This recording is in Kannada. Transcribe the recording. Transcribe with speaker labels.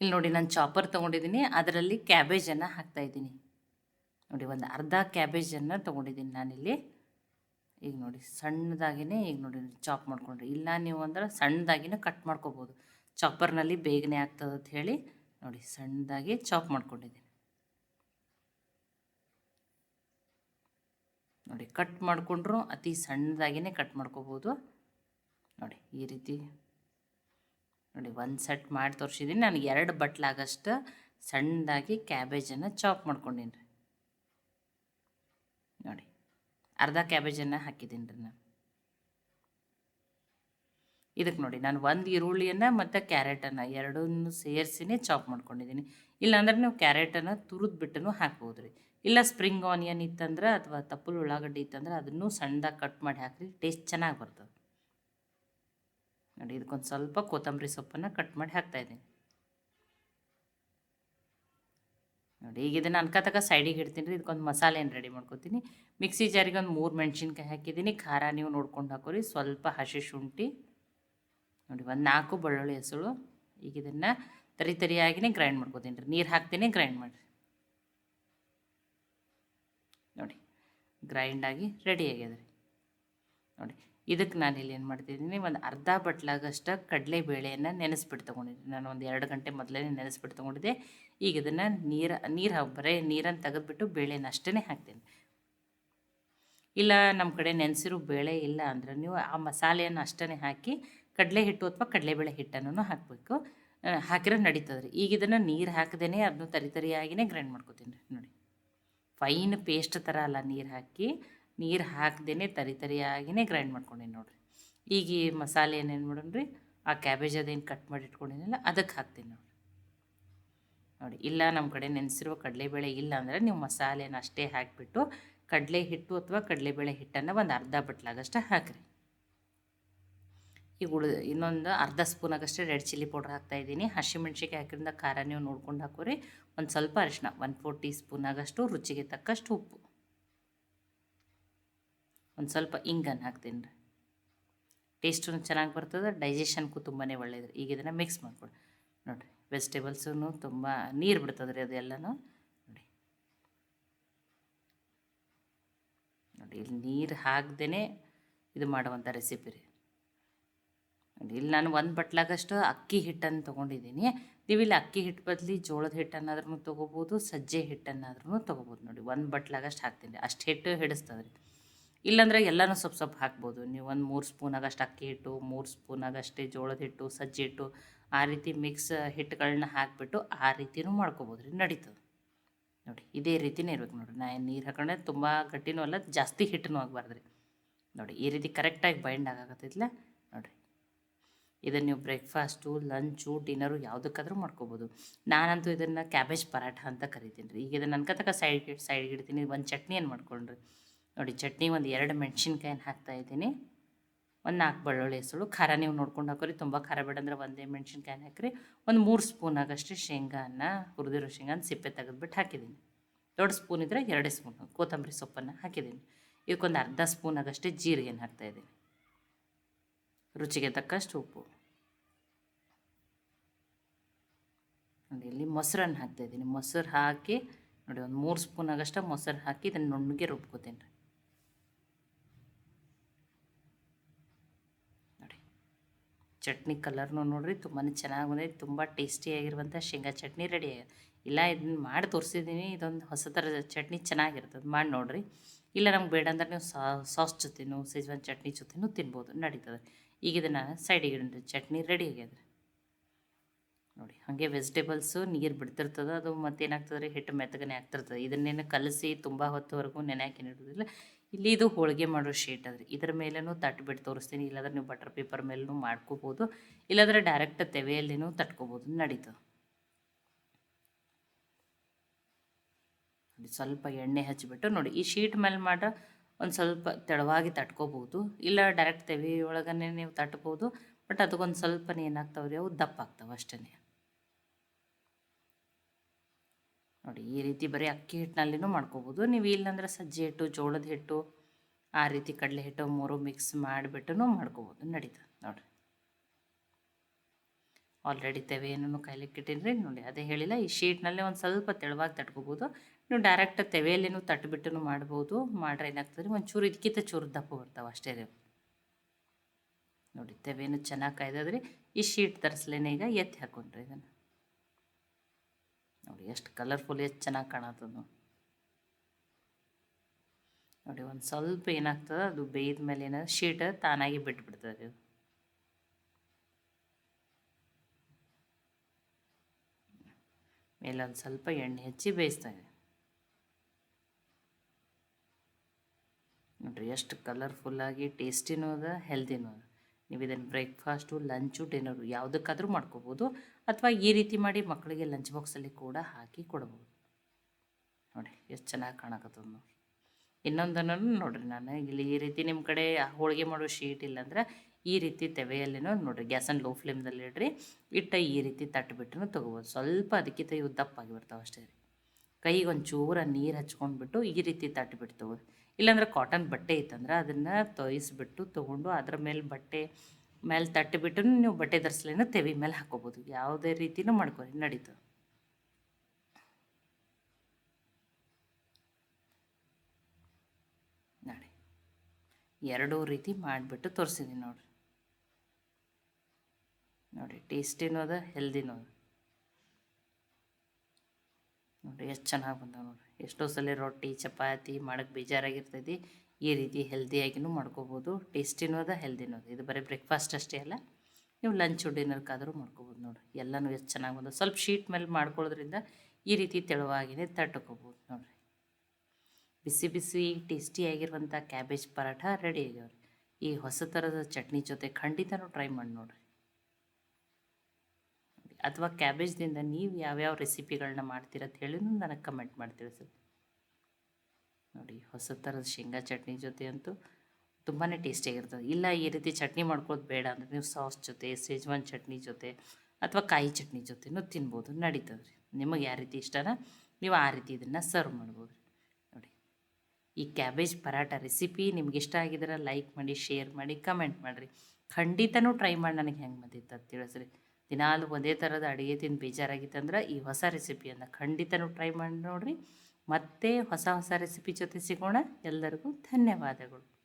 Speaker 1: ಇಲ್ಲಿ ನೋಡಿ ನಾನು ಚಾಪರ್ ತೊಗೊಂಡಿದ್ದೀನಿ ಅದರಲ್ಲಿ ಕ್ಯಾಬೇಜನ್ನು ಹಾಕ್ತಾಯಿದ್ದೀನಿ ನೋಡಿ ಒಂದು ಅರ್ಧ ಕ್ಯಾಬೇಜನ್ನು ತೊಗೊಂಡಿದ್ದೀನಿ ನಾನಿಲ್ಲಿ. ಈಗ ನೋಡಿ ಸಣ್ಣದಾಗಿನೇ ಈಗ ನೋಡಿ ಚಾಪ್ ಮಾಡ್ಕೊಂಡ್ರಿ. ಇಲ್ಲ ನೀವು ಅಂದ್ರೆ ಸಣ್ಣದಾಗಿನೇ ಕಟ್ ಮಾಡ್ಕೋಬೋದು. ಚಾಪರ್ನಲ್ಲಿ ಬೇಗನೆ ಆಗ್ತದೆ ಅಂತ ಹೇಳಿ ನೋಡಿ ಸಣ್ಣದಾಗಿ ಚಾಪ್ ಮಾಡ್ಕೊಂಡಿದ್ದೀನಿ ನೋಡಿ ಕಟ್ ಮಾಡಿಕೊಂಡ್ರು ಅತಿ ಸಣ್ಣದಾಗಿನೇ ಕಟ್ ಮಾಡ್ಕೋಬೋದು. ನೋಡಿ ಈ ರೀತಿ ನೋಡಿ ಒಂದು ಸೆಟ್ ಮಾಡಿ ತೋರಿಸಿದ್ದೀನಿ ನನಗೆ ಎರಡು ಬಟ್ಲಾಗಷ್ಟು ಸಣ್ಣದಾಗಿ ಕ್ಯಾಬೇಜನ್ನು ಚಾಪ್ ಮಾಡ್ಕೊಂಡೀನಿ ರೀ. ನೋಡಿ, ಅರ್ಧ ಕ್ಯಾಬೇಜನ್ನು ಹಾಕಿದ್ದೀನಿ ರೀ ನಾನು. ಇದಕ್ಕೆ ನೋಡಿ, ನಾನು ಒಂದು ಈರುಳ್ಳಿಯನ್ನು ಮತ್ತು ಕ್ಯಾರೆಟನ್ನು ಎರಡನ್ನೂ ಸೇರಿಸಿನೇ ಚಾಪ್ ಮಾಡ್ಕೊಂಡಿದ್ದೀನಿ ಇಲ್ಲಾಂದ್ರೆ ನೀವು ಕ್ಯಾರೆಟನ್ನು ತುರಿದು ಬಿಟ್ಟು ಹಾಕ್ಬೋದು ರೀ. ಇಲ್ಲ ಸ್ಪ್ರಿಂಗ್ ಆನಿಯನ್ ಇತ್ತಂದ್ರೆ ಅಥವಾ ತಪ್ಪಲು ಉಳ್ಳಾಗಡ್ಡಿ ಇತ್ತಂದ್ರೆ ಅದನ್ನು ಸಣ್ಣದಾಗಿ ಕಟ್ ಮಾಡಿ ಹಾಕ್ರಿ, ಟೇಸ್ಟ್ ಚೆನ್ನಾಗಿ ಬರ್ತದೆ. ನೋಡಿ, ಇದಕ್ಕೊಂದು ಸ್ವಲ್ಪ ಕೊತ್ತಂಬರಿ ಸೊಪ್ಪನ್ನು ಕಟ್ ಮಾಡಿ ಹಾಕ್ತಾಯಿದ್ದೀನಿ ನೋಡಿ, ಈಗ ಇದನ್ನು ಅನ್ಕತಕ ಸೈಡಿಗೆ ಇಡ್ತೀನಿ. ರೀ ಇದಕ್ಕೊಂದು ಮಸಾಲೆಯನ್ನು ರೆಡಿ ಮಾಡ್ಕೊತೀನಿ. ಮಿಕ್ಸಿ ಜಾರಿಗೆ ಒಂದು ಮೂರು ಮೆಣಸಿನ್ಕಾಯಿ ಹಾಕಿದ್ದೀನಿ. ಖಾರ ನೀವು ನೋಡ್ಕೊಂಡು ಹಾಕೋರಿ. ಸ್ವಲ್ಪ ಹಸಿ ಶುಂಠಿ. ನೋಡಿ, ಒಂದು ನಾಲ್ಕು ಬೆಳ್ಳುಳ್ಳಿ ಹೆಸಳು. ಈಗ ಇದನ್ನು ತರಿ ತರಿಯಾಗಿನೇ ಗ್ರೈಂಡ್ ಮಾಡ್ಕೋತೀನಿ ರೀ. ನೀರು ಹಾಕ್ತೀನಿ ಗ್ರೈಂಡ್ ಮಾಡಿರಿ. ನೋಡಿ ಗ್ರೈಂಡಾಗಿ ರೆಡಿ ಆಗ್ಯದ ರೀ ನೋಡಿ ಇದಕ್ಕೆ ನಾನು ಇಲ್ಲಿ ಏನು ಮಾಡ್ತಿದ್ದೀನಿ, ಒಂದು ಅರ್ಧ ಬಟ್ಲಾಗಷ್ಟು ಕಡಲೆಬೇಳೆಯನ್ನು ನೆನೆಸ್ಬಿಟ್ಟು ತೊಗೊಂಡಿದ್ದೀನಿ. ನಾನು ಒಂದು ಎರಡು ಗಂಟೆ ಮೊದಲೇ ನೆನೆಸ್ಬಿಟ್ಟು ತೊಗೊಂಡಿದ್ದೆ. ಈಗ ಇದನ್ನು ನೀರು ನೀರು ಹಾಕಿ, ಬರೀ ನೀರನ್ನು ತೆಗೆದ್ಬಿಟ್ಟು ಬೇಳೆನ ಅಷ್ಟೇ ಹಾಕ್ತೀನಿ. ಇಲ್ಲ ನಮ್ಮ ಕಡೆ ನೆನೆಸಿರೋ ಬೇಳೆ ಇಲ್ಲ ಅಂದ್ರೆ ನೀವು ಆ ಮಸಾಲೆಯನ್ನು ಅಷ್ಟೇ ಹಾಕಿ ಕಡಲೆ ಹಿಟ್ಟು ಅಥವಾ ಕಡಲೆಬೇಳೆ ಹಿಟ್ಟನ್ನು ಹಾಕಬೇಕು. ಹಾಕಿರೋ ನಡೀತದೆ ರೀ ಈಗ ಇದನ್ನು ನೀರು ಹಾಕದೇ ಅದನ್ನು ತರಿ ತರಿಯಾಗಿನೇ ಗ್ರೈಂಡ್ ಮಾಡ್ಕೊತೀನಿ ರೀ, ನೋಡಿ. ಫೈನ್ ಪೇಸ್ಟ್ ಥರ ಅಲ್ಲ ನೀರು ಹಾಕಿ. ನೀರು ಹಾಕ್ದೇ ತರಿ ತರಿಯಾಗಿಯೇ ಗ್ರೈಂಡ್ ಮಾಡ್ಕೊಂಡೀನಿ ನೋಡಿರಿ. ಈಗ ಈ ಮಸಾಲೆ ಏನೇನು ಮಾಡೋಣ ಆ ಕ್ಯಾಬೇಜ್ ಅದೇನು ಕಟ್ ಮಾಡಿ ಇಟ್ಕೊಂಡಿನಲ್ಲ ಅದಕ್ಕೆ ಹಾಕ್ತೀನಿ ನೋಡಿ ನೋಡಿ, ಇಲ್ಲ ನಮ್ಮ ಕಡೆ ನೆನೆಸಿರುವ ಕಡಲೆಬೇಳೆ ಇಲ್ಲ ಅಂದರೆ ನೀವು ಮಸಾಲೆನ ಅಷ್ಟೇ ಹಾಕಿಬಿಟ್ಟು ಕಡಲೆ ಹಿಟ್ಟು ಅಥವಾ ಕಡಲೆಬೇಳೆ ಹಿಟ್ಟನ್ನು ಒಂದು ಅರ್ಧ ಬಟ್ಲಾಗಷ್ಟು ಹಾಕಿರಿ. ಈಗ ಉಳಿದು ಇನ್ನೊಂದು ಅರ್ಧ ಸ್ಪೂನಾಗಷ್ಟೇ ರೆಡ್ ಚಿಲ್ಲಿ ಪೌಡ್ರ್ ಹಾಕ್ತಾಯಿದ್ದೀನಿ ಹಸಿಮೆಣ್ಸಿಕಾಯಿ ಹಾಕಿದ್ರಿಂದ ಖಾರ ನೀವು ನೋಡ್ಕೊಂಡು ಹಾಕೋರಿ. ಒಂದು ಸ್ವಲ್ಪ ಅರಿಶಿನ ಒನ್ ಫೋರ್ ಟೀ ಸ್ಪೂನಾಗಷ್ಟು ರುಚಿಗೆ ತಕ್ಕಷ್ಟು ಉಪ್ಪು. ಒಂದು ಸ್ವಲ್ಪ ಇಂಗನ್ನು ಹಾಕ್ತೀನಿ ರೀ. ಟೇಸ್ಟೂ ಚೆನ್ನಾಗಿ ಬರ್ತದೆ ಡೈಜೆಷನ್ಗೂ ತುಂಬಾ ಒಳ್ಳೆಯದು ಈಗ ಇದನ್ನು ಮಿಕ್ಸ್ ಮಾಡ್ಕೊಡಿ. ನೋಡಿರಿ ವೆಜಿಟೇಬಲ್ಸೂ ತುಂಬ ನೀರು ಬಿಡ್ತದೆ ರೀ ಅದೆಲ್ಲನೂ. ನೋಡಿ ನೋಡಿ ಇಲ್ಲಿ ನೀರು ಹಾಕ್ದೇ ಇದು ಮಾಡುವಂಥ ರೆಸಿಪಿ ರೀ. ಇಲ್ಲಿ ನಾನು ಒಂದು ಬಟ್ಲಾಗಷ್ಟು ಅಕ್ಕಿ ಹಿಟ್ಟನ್ನು ತೊಗೊಂಡಿದ್ದೀನಿ. ನೀವು ಇಲ್ಲಿ ಅಕ್ಕಿ ಹಿಟ್ಟು ಬದಲಿ ಜೋಳದ ಹಿಟ್ಟನ್ನಾದ್ರೂ ತೊಗೋಬೋದು, ಸಜ್ಜೆ ಹಿಟ್ಟನ್ನಾದ್ರೂ ತೊಗೋಬೋದು. ನೋಡಿ ಒಂದು ಬಟ್ಲಾಗಷ್ಟು ಹಾಕ್ತೀನಿ ಅಷ್ಟು ಹಿಟ್ಟು ಹಿಡಿಸ್ತದೆ ರೀ ಇಲ್ಲಾಂದ್ರೆ ಎಲ್ಲನೂ ಸ್ವಲ್ಪ ಸ್ವಲ್ಪ ಹಾಕ್ಬೋದು. ನೀವು ಒಂದು ಮೂರು ಸ್ಪೂನಾಗಷ್ಟು ಅಕ್ಕಿ ಹಿಟ್ಟು, ಮೂರು ಸ್ಪೂನಾಗಷ್ಟೇ ಜೋಳದ ಹಿಟ್ಟು, ಸಜ್ಜೆ ಹಿಟ್ಟು ಆ ರೀತಿ ಮಿಕ್ಸ್ ಹಿಟ್ಟುಗಳನ್ನ ಹಾಕಿಬಿಟ್ಟು ಆ ರೀತಿಯೂ ಮಾಡ್ಕೊಬೋದು ರೀ, ನಡೀತದೆ. ನೋಡಿ, ಇದೇ ರೀತಿನೇ ಇರ್ಬೇಕು ನೋಡಿರಿ. ನಾ ನೀರು ಹಾಕೊಂಡೆ ತುಂಬ ಗಟ್ಟಿನೂ ಅಲ್ಲ, ಜಾಸ್ತಿ ಹಿಟ್ಟನೂ ಆಗಬಾರ್ದು ರೀ. ನೋಡಿ, ಈ ರೀತಿ ಕರೆಕ್ಟಾಗಿ ಬೈಂಡ್ ಆಗಾಕತ್ತಿಲ್ಲ ನೋಡಿರಿ. ಇದನ್ನು ನೀವು ಬ್ರೇಕ್ಫಾಸ್ಟು ಲಂಚು ಡಿನ್ನರು ಯಾವುದಕ್ಕಾದ್ರೂ ಮಾಡ್ಕೋಬೋದು. ನಾನಂತೂ ಇದನ್ನು ಕ್ಯಾಬೇಜ್ ಪರಾಠ ಅಂತ ಕರಿತೀನಿ ರೀ. ಈಗ ಇದನ್ನು ಅನ್ಕತಕ್ಕ ಸೈಡ್ ಸೈಡ್ಗೆ ಇಡ್ತೀನಿ ಒಂದು ಚಟ್ನಿಯನ್ನು ಮಾಡ್ಕೊಂಡ್ರಿ. ನೋಡಿ, ಚಟ್ನಿ ಒಂದು ಎರಡು ಮೆಣಸಿನ್ಕಾಯಿನ ಹಾಕ್ತಾಯಿದ್ದೀನಿ ಒಂದು ನಾಲ್ಕು ಬೆಳ್ಳುಳ್ಳಿ ಹೆಸರು. ಖಾರ ನೀವು ನೋಡ್ಕೊಂಡು ಹಾಕೋರಿ ತುಂಬ ಖಾರ ಬೇಡ ಒಂದೇ ಮೆಣಸಿನ್ಕಾಯಿನ ಹಾಕಿರಿ. ಒಂದು ಮೂರು ಸ್ಪೂನ್ ಆಗಷ್ಟೇ ಶೇಂಗಾನ ಹುರಿದಿರೋ ಶೇಂಗಾನ ಸಿಪ್ಪೆ ತೆಗೆದ್ಬಿಟ್ಟು ಹಾಕಿದ್ದೀನಿ. ದೊಡ್ಡ ಸ್ಪೂನ್ ಇದ್ದರೆ ಎರಡೇ ಸ್ಪೂನ್, ಕೊತ್ತಂಬರಿ ಸೊಪ್ಪನ್ನು ಹಾಕಿದ್ದೀನಿ. ಇದಕ್ಕೊಂದು ಅರ್ಧ ಸ್ಪೂನ್ ಆಗಷ್ಟೇ ಜೀರಿಗೆನ ಹಾಕ್ತಾಯಿದ್ದೀನಿ ರುಚಿಗೆ ತಕ್ಕಷ್ಟು ಉಪ್ಪು. ನೋಡಿ, ಇಲ್ಲಿ ಮೊಸರನ್ನು ಹಾಕ್ತಾಯಿದ್ದೀನಿ ಮೊಸರು ಹಾಕಿ, ನೋಡಿ, ಒಂದು ಮೂರು ಸ್ಪೂನ್ ಆಗಷ್ಟೇ ಮೊಸರು ಹಾಕಿ ಇದನ್ನು ನುಣ್ಣಗೆ ರುಬ್ಕೋತೀನಿ ರೀ ನೋಡಿ ಚಟ್ನಿ ಕಲರ್ನು ನೋಡಿರಿ ತುಂಬಾ ಚೆನ್ನಾಗಿ ಬಂದೈತೆ, ತುಂಬ ಟೇಸ್ಟಿಯಾಗಿರುವಂಥ ಶೇಂಗಾ ಚಟ್ನಿ ರೆಡಿ ಆಗಿದೆ. ಇಲ್ಲ ಇದನ್ನ ಮಾಡಿ ತೋರಿಸಿದ್ದೀನಿ ಇದೊಂದು ಹೊಸ ಥರದ ಚಟ್ನಿ ಚೆನ್ನಾಗಿರ್ತದೆ ಮಾಡಿ ನೋಡಿರಿ. ಇಲ್ಲ, ನಮ್ಗೆ ಬೇಡ ಅಂದ್ರೆ ನೀವು ಸಾಸ್ ಜೊತೆನೂ ಸೆಜ್ವಾನ್ ಚಟ್ನಿ ಜೊತೆನೂ ತಿನ್ಬೋದು, ನಡೀತದೆ. ಈಗ ಇದನ್ನು ಸೈಡಿಗೆ ಇಡೋಣ, ಚಟ್ನಿ ರೆಡಿ ಆಗ್ಯದ ನೋಡಿ, ಹಾಗೆ ವೆಜಿಟೇಬಲ್ಸು ನೀರು ಬಿಡ್ತಿರ್ತದೆ, ಅದು ಮತ್ತೇನಾಗ್ತದೆ ರೀ, ಹಿಟ್ಟು ಮೆತ್ತಗನೆ ಆಗ್ತಿರ್ತದೆ. ಇದನ್ನೇನು ಕಲಸಿ ತುಂಬ ಹೊತ್ತುವರೆಗೂ ನೆನೆ ಹಾಕಿ ಇಡೋದಿಲ್ಲ. ಇಲ್ಲಿ ಇದು ಹೋಳಿಗೆ ಮಾಡೋ ಶೀಟ್ ಅದ್ರಿ. ಇದ್ರ ಮೇಲೂ ತಟ್ಟು ಬಿಟ್ಟು ತೋರಿಸ್ತೀನಿ. ಇಲ್ಲಾಂದ್ರೆ ನೀವು ಬಟರ್ ಪೇಪರ್ ಮೇಲೂ ಮಾಡ್ಕೋಬೋದು. ಇಲ್ಲಾಂದ್ರೆ ಡೈರೆಕ್ಟ್ ತೆವೆಯಲ್ಲಿನೂ ತಟ್ಕೋಬೋದು. ನಡೀತದೆ. ನೋಡಿ, ಸ್ವಲ್ಪ ಎಣ್ಣೆ ಹಚ್ಚಿಬಿಟ್ಟು ನೋಡಿ, ಈ ಶೀಟ್ ಮೇಲೆ ಮಾಡ ಒಂದು ಸ್ವಲ್ಪ ತೆಳುವಾಗಿ ತಟ್ಕೋಬೋದು. ಇಲ್ಲ ಡೈರೆಕ್ಟ್ ತೆವಿ ನೀವು ತಟ್ಬೋದು. ಬಟ್ ಅದಕ್ಕೊಂದು ಸ್ವಲ್ಪ ಏನಾಗ್ತಾವ್ರಿ, ಅವು ದಪ್ಪ ಆಗ್ತಾವೆ ಅಷ್ಟೇ ನೋಡಿ, ಈ ರೀತಿ ಬರೀ ಅಕ್ಕಿ ಹಿಟ್ಟಿನಲ್ಲಿನೂ ಮಾಡ್ಕೋಬೋದು. ನೀವು ಇಲ್ಲಂದ್ರೆ ಸಜ್ಜೆ ಹಿಟ್ಟು, ಜೋಳದ ಹಿಟ್ಟು, ಆ ರೀತಿ ಕಡಲೆ ಹಿಟ್ಟು ಮೂರು ಮಿಕ್ಸ್ ಮಾಡಿಬಿಟ್ಟು ಮಾಡ್ಕೋಬೋದು. ನಡೀತದೆ ನೋಡಿರಿ. ಆಲ್ರೆಡಿ ತೆವೆ ಏನೂ ಕೈಲಿಕ್ಕಿಟ್ಟಿನ್ರಿ ನೋಡಿ, ಅದೇ ಹೇಳಿಲ್ಲ, ಈ ಶೀಟ್ನಲ್ಲೇ ಒಂದು ಸ್ವಲ್ಪ ತೆಳುವಾಗಿ ತಟ್ಕೋಬೋದು. ನೀವು ಡೈರೆಕ್ಟ್ ತೆವೆಯಲ್ಲೇನೂ ತಟ್ಬಿಟ್ಟು ಮಾಡ್ಬೋದು. ಮಾಡ್ರೆ ಏನಾಗ್ತದೆ ರೀ ಒಂಚೂರು ಇದಕ್ಕಿಂತ ಚೂರು ದಪ್ಪ ಬರ್ತಾವೆ ಅಷ್ಟೇ ರೀ. ನೋಡಿ ತೆವೆಯೂ ಚೆನ್ನಾಗಿ ಕಾಯ್ದದ್ರಿ. ಈ ಶೀಟ್ ತರಿಸ್ಲೇನೆ ಈಗ ಎತ್ತಿ ಹಾಕೊಂಡ್ರಿ ಇದನ್ನು. ನೋಡಿ, ಎಷ್ಟು ಕಲರ್ಫುಲ್ ಎಷ್ಟು ಚೆನ್ನಾಗಿ ಕಾಣತ್ತದ. ನೋಡಿ, ಒಂದು ಸ್ವಲ್ಪ ಏನಾಗ್ತದೆ, ಅದು ಬೇಯ್ದ ಮೇಲೆ ಏನಾದ್ರು ಶೀಟ್ ತಾನಾಗಿ ಬಿಟ್ಬಿಡ್ತದೆ. ಇದು ಮೇಲೆ ಒಂದು ಸ್ವಲ್ಪ ಎಣ್ಣೆ ಹಚ್ಚಿ ಬೇಯಿಸ್ತಾ ಇದೆ. ನೋಡಿರಿ, ಎಷ್ಟು ಕಲರ್ಫುಲ್ಲಾಗಿ ಟೇಸ್ಟಿನೂ ಅದ ಹೆಲ್ದಿನೂ ಅದ. ನೀವು ಇದನ್ನು ಬ್ರೇಕ್ಫಾಸ್ಟು, ಲಂಚು, ಡಿನ್ನರು ಯಾವುದಕ್ಕಾದರೂ ಮಾಡ್ಕೋಬೋದು ಅಥವಾ ಈ ರೀತಿ ಮಾಡಿ ಮಕ್ಕಳಿಗೆ ಲಂಚ್ ಬಾಕ್ಸಲ್ಲಿ ಕೂಡ ಹಾಕಿ ಕೊಡ್ಬೋದು. ನೋಡಿ, ಎಷ್ಟು ಚೆನ್ನಾಗಿ ಕಾಣಕತ್ತದ ನೋಡಿ. ಇನ್ನೊಂದನ್ನು ನೋಡಿರಿ ನಾನು. ಇಲ್ಲಿ ಈ ರೀತಿ ನಿಮ್ಮ ಕಡೆ ಹೋಳಿಗೆ ಮಾಡೋ ಶೀಟ್ ಇಲ್ಲಾಂದ್ರೆ ಈ ರೀತಿ ತೆವೆಯಲ್ಲೇನೋ ನೋಡಿರಿ ಗ್ಯಾಸನ್ನು ಲೋ ಫ್ಲೇಮ್ದಲ್ಲಿ ಇಡ್ರಿ, ಇಟ್ಟ ಈ ರೀತಿ ತಟ್ಟುಬಿಟ್ಟು ತೊಗೋಬೋದು. ಸ್ವಲ್ಪ ಅದಕ್ಕಿಂತ ಇವು ದಪ್ಪಾಗಿ ಬರ್ತಾವೆ ಅಷ್ಟೇ ರೀ. ಕೈಗೆ ಒಂದು ಚೂರ ನೀರು ಹಚ್ಕೊಂಡ್ಬಿಟ್ಟು ಈ ರೀತಿ ತಗೋದು ಇಲ್ಲಾಂದ್ರೆ ಕಾಟನ್ ಬಟ್ಟೆ ಇತ್ತಂದ್ರೆ ಅದನ್ನು ತೊಯಿಸ್ಬಿಟ್ಟು ತೊಗೊಂಡು ಅದ್ರ ಮೇಲೆ ಬಟ್ಟೆ ಮೇಲೆ ತಟ್ಟಿಬಿಟ್ಟು ನೀವು ಬಟ್ಟೆ ಧರಿಸ್ಲೇನ ತೆವಿ ಮೇಲೆ ಹಾಕೋಬೋದು. ಯಾವುದೇ ರೀತಿನೂ ಮಾಡ್ಕೊರಿ ನಡೀತದೆ ನೋಡಿ. ಎರಡೂ ರೀತಿ ಮಾಡಿಬಿಟ್ಟು ತೋರಿಸಿದ್ದೀನಿ ನೋಡಿರಿ. ನೋಡಿ, ಟೇಸ್ಟಿನೂ ಅದ, ಹೆಲ್ದಿನೂ ಅದ. ನೋಡಿ ಎಷ್ಟು ಚೆನ್ನಾಗಿ ಬಂದಾವೆ ನೋಡಿರಿ. ಎಷ್ಟೋ ಸಲ ರೊಟ್ಟಿ, ಚಪಾತಿ ಮಾಡೋಕ್ಕೆ ಬೇಜಾರಾಗಿರ್ತೈತಿ. ಈ ರೀತಿ ಹೆಲ್ದಿಯಾಗಿನೂ ಮಾಡ್ಕೋಬೋದು ಟೇಸ್ಟಿನೂ ಅದ ಹೆಲ್ದಿನೂ ಅದ. ಇದು ಬರೀ ಬ್ರೇಕ್ಫಾಸ್ಟ್ ಅಷ್ಟೇ ಅಲ್ಲ, ನೀವು ಲಂಚು ಡಿನ್ನರ್ಗಾದರೂ ಮಾಡ್ಕೋಬೋದು ನೋಡಿ ಎಲ್ಲನೂ ಎಷ್ಟು ಚೆನ್ನಾಗಿ ಬಂದ ಸ್ವಲ್ಪ ಶೀಟ್ ಮೇಲೆ ಮಾಡ್ಕೊಳ್ಳೋದ್ರಿಂದ ಈ ರೀತಿ ತೆಳುವಾಗಿನೇ ತಟ್ಕೋಬೋದು ನೋಡಿರಿ. ಬಿಸಿ ಬಿಸಿ ಟೇಸ್ಟಿಯಾಗಿರುವಂಥ ಕ್ಯಾಬೇಜ್ ಪರಾಠ ರೆಡಿ ಆಗ್ಯಾವ್ರಿ. ಈ ಹೊಸ ಥರದ ಚಟ್ನಿ ಜೊತೆ ಖಂಡಿತನೂ ಟ್ರೈ ಮಾಡಿ ನೋಡಿರಿ. ಅಥವಾ ಕ್ಯಾಬೇಜ್ದಿಂದ ನೀವು ಯಾವ್ಯಾವ ರೆಸಿಪಿಗಳನ್ನ ಮಾಡ್ತೀರ ಅಂತ ಹೇಳಿ ನನಗೆ ಕಮೆಂಟ್ ಮಾಡಿ ತಿಳಿಸಿ ನೋಡಿ, ಹೊಸ ಥರದ ಶೇಂಗಾ ಚಟ್ನಿ ಜೊತೆ ಅಂತೂ ತುಂಬಾ ಟೇಸ್ಟಿಯಾಗಿರ್ತದೆ. ಇಲ್ಲ, ಈ ರೀತಿ ಚಟ್ನಿ ಮಾಡ್ಕೊಳ್ಳೋದು ಬೇಡ ಅಂದರೆ ನೀವು ಸಾಸ್ ಜೊತೆ, ಸೇಜ್ವಾನ್ ಚಟ್ನಿ ಜೊತೆ ಅಥವಾ ಕಾಯಿ ಚಟ್ನಿ ಜೊತೆನೂ ತಿನ್ಬೋದು, ನಡೀತದೆ ರೀ. ನಿಮಗೆ ಯಾವ ರೀತಿ ಇಷ್ಟನ ನೀವು ಆ ರೀತಿ ಇದನ್ನು ಸರ್ವ್ ಮಾಡ್ಬೋದು ನೋಡಿ, ಈ ಕ್ಯಾಬೇಜ್ ಪರಾಟ ರೆಸಿಪಿ ನಿಮ್ಗೆ ಇಷ್ಟ ಆಗಿದ್ರೆ ಲೈಕ್ ಮಾಡಿ, ಶೇರ್ ಮಾಡಿ, ಕಮೆಂಟ್ ಮಾಡಿರಿ. ಖಂಡಿತನೂ ಟ್ರೈ ಮಾಡಿ, ನನಗೆ ಹೆಂಗೆ ಬಂದಿತ್ತು ಅಂತ ತಿಳಿಸ್ರಿ. ದಿನಾಲು ಒಂದೇ ಥರದ ಅಡುಗೆ ತಿಂದು ಬೇಜಾರಾಗಿತ್ತಂದ್ರೆ ಈ ಹೊಸ ರೆಸಿಪಿಯನ್ನು ಖಂಡಿತನೂ ಟ್ರೈ ಮಾಡಿ ನೋಡಿರಿ. ಮತ್ತೆ ಹೊಸ ಹೊಸ ರೆಸಿಪಿ ಜೊತೆ ಸಿಗೋಣ. ಎಲ್ಲರಿಗೂ ಧನ್ಯವಾದಗಳು.